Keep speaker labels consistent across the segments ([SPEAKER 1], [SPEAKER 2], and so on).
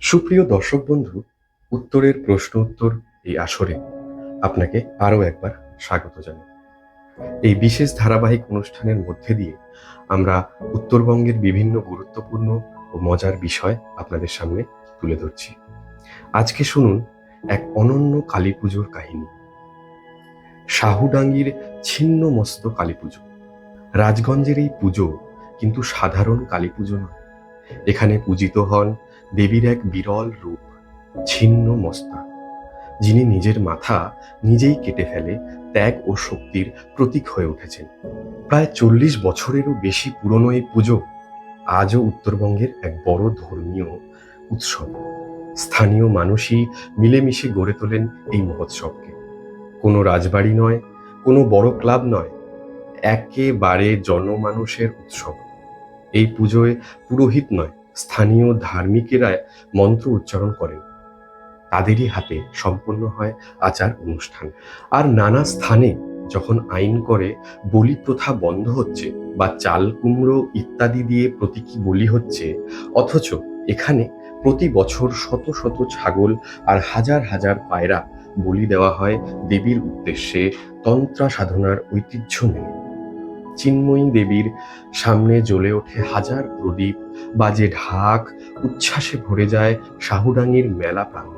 [SPEAKER 1] সুপ্রিয় দর্শক বন্ধু, উত্তরের প্রশ্ন উত্তর এই আসরে আপনাকে আরও একবার স্বাগত জানাই। এই বিশেষ ধারাবাহিক অনুষ্ঠানের মধ্যে দিয়ে আমরা উত্তরবঙ্গের বিভিন্ন গুরুত্বপূর্ণ ও মজার বিষয় আপনাদের সামনে তুলে ধরছি। আজকে শুনুন এক অনন্য কালী পুজোর কাহিনী। শাহুডাঙ্গির ছিন্ন মস্ত কালী পুজো। রাজগঞ্জের এই পুজো কিন্তু সাধারণ কালী পুজো নয়। এখানে পূজিত হন দেবীর এক বিরল রূপ, ছিন্ন মস্তা যিনি নিজের মাথা নিজেই কেটে ফেলে ত্যাগ ও শক্তির প্রতীক হয়ে উঠেছেন। প্রায় চল্লিশ বছরেরও বেশি পুরনো এই পুজো আজও উত্তরবঙ্গের এক বড় ধর্মীয় উৎসব। স্থানীয় মানুষই মিলেমিশে গড়ে তোলেন এই মহোৎসবকে। কোনো রাজবাড়ি নয়, কোনো বড় ক্লাব নয়, একেবারে জনমানুষের উৎসব। এই পুজোয় পুরোহিত নয় স্থানীয় ধার্মিকেরা মন্ত্র উচ্চারণ করেন। তাদেরই হাতে সম্পন্ন হয় আচার অনুষ্ঠান। আর নানা স্থানে যখন আইন করে, বলি প্রথা বন্ধ হচ্ছে বা চাল কুমড়ো ইত্যাদি দিয়ে প্রতীকী বলি হচ্ছে, অথচ এখানে প্রতি বছর শত শত ছাগল আর হাজার হাজার পায়রা বলি দেওয়া হয় দেবীর উদ্দেশ্যে। তন্ত্রা সাধনার ঐতিহ্য মেনে। চিন্ময়ী দেবীর সামনে জ্বলে ওঠে হাজার প্রদীপ। বাজে ঢাক, উচ্ছ্বাসে ভরে যায় শাহুডাঙ্গির মেলা প্রাঙ্গণ।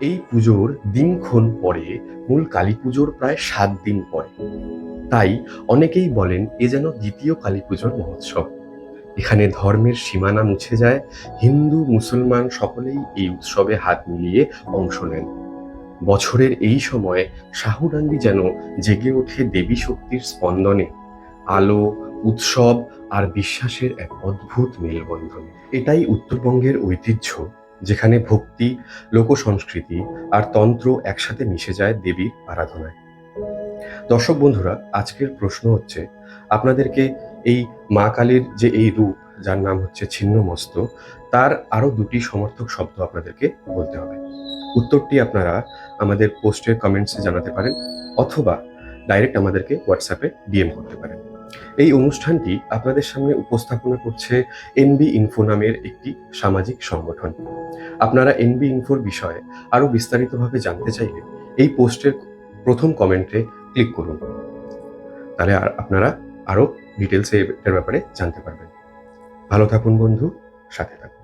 [SPEAKER 1] এই পুজোর দিনক্ষণ পরে, মূল কালী পুজোর প্রায় সাত দিন পরে। তাই অনেকেই বলেন, এ যেন দ্বিতীয় কালী পুজোর মহোৎসব। এখানে ধর্মের সীমানা মুছে যায়, হিন্দু, মুসলমান সকলেই এই উৎসবে হাত মিলিয়ে অংশ নেন। বছরের এই সময়ে শাহুডাঙ্গি যেন জেগে ওঠে দেবী শক্তির স্পন্দনে। আলো, উৎসব আর বিশ্বাসের এক অদ্ভুত মেলবন্ধন। এটাই উত্তরবঙ্গের ঐতিহ্য, যেখানে ভক্তি লোক সংস্কৃতি আর তন্ত্র একসাথে মিশে যায় দেবীর আরাধনায়। দর্শক বন্ধুরা, আজকের প্রশ্ন হচ্ছে, আপনাদেরকে এই মা কালীর যে এই রূপ, যার নাম হচ্ছে ছিন্নমস্ত, তার আরও দুটি সমর্থক শব্দ আপনাদেরকে বলতে হবে। উত্তরটি আপনারা আমাদের পোস্টের কমেন্টসে জানাতে পারেন, অথবা ডাইরেক্ট আমাদেরকে হোয়াটসঅ্যাপে ডিএম করতে পারেন। এই অনুষ্ঠানটি আপনাদের সামনে উপস্থাপনা করছে এনবি ইনফো নামের একটি সামাজিক সংগঠন। আপনারা এনবি ইনফোর বিষয়ে আরও বিস্তারিতভাবে জানতে চাইলে এই পোস্টের প্রথম কমেন্টে ক্লিক করুন। তাহলে আর আপনারা আরও ডিটেলসে এটার ব্যাপারে জানতে পারবেন। ভালো থাকুন বন্ধু, সাথে থাকুন।